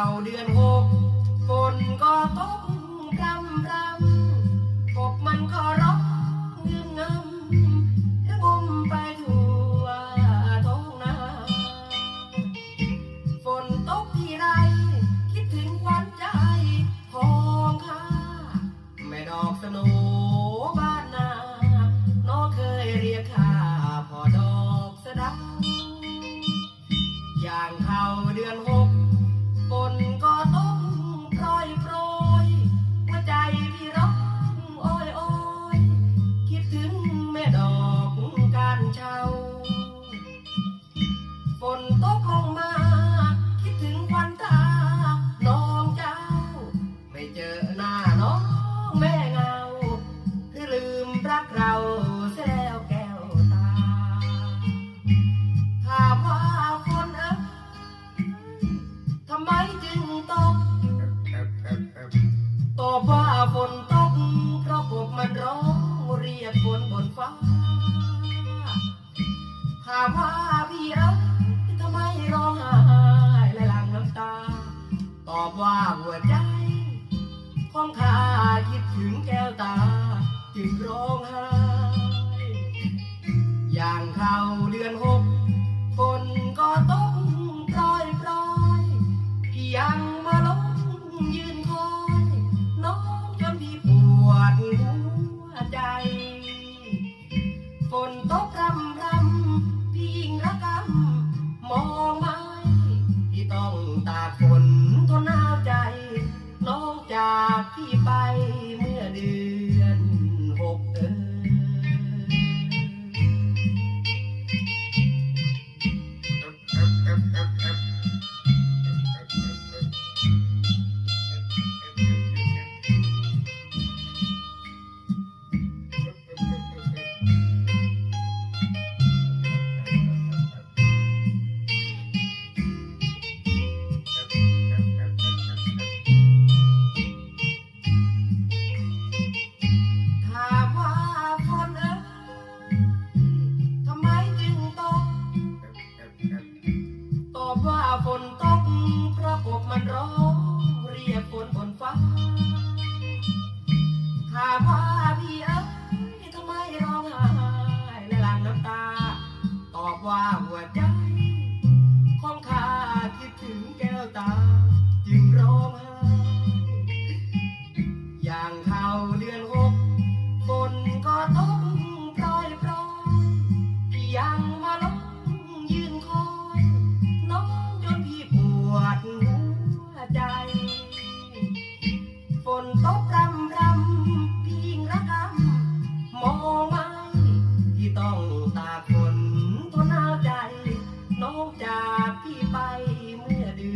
าเดือนหกฝนก็ตกรำรำกบมันก็ร้องเงื้งำแล้วงมไปทั่วท้องนาฝนตกที่ไร คิดถึงความใจของข้าแม่ดอกสนู นตกลงมา คิดถึงวันตานองเจ้า ไม่เจอหน้าน้องแม่เงา คือลืมรักเราเสีลแกวตา ถามว่าคนเอ๋ยทำไมจึงตก ตอว่าฝนตกเพราะกมันร้องเรียกฝนบนฟ้า ถามว่า อบว่าหัวใจของข้าคิดถึงแก้วตา จึงร้องไห้อย่างเข้าเดือนหกฝนก็ต้กปล่อยปล่อยยังมาลงยืนคอยน้องจนพี่ปวดหัวใจฝนตกรำรำันร้องเรียกฝนบนฟ้าถามว่าพี่เอ๋ยทำไมร้องไห้และหลั่งน้ำตา ตอบว่าหัวใจของข้าคิดถึงแก้วตา จึงร้องไห้ จากที่ไปเมื่อเดือน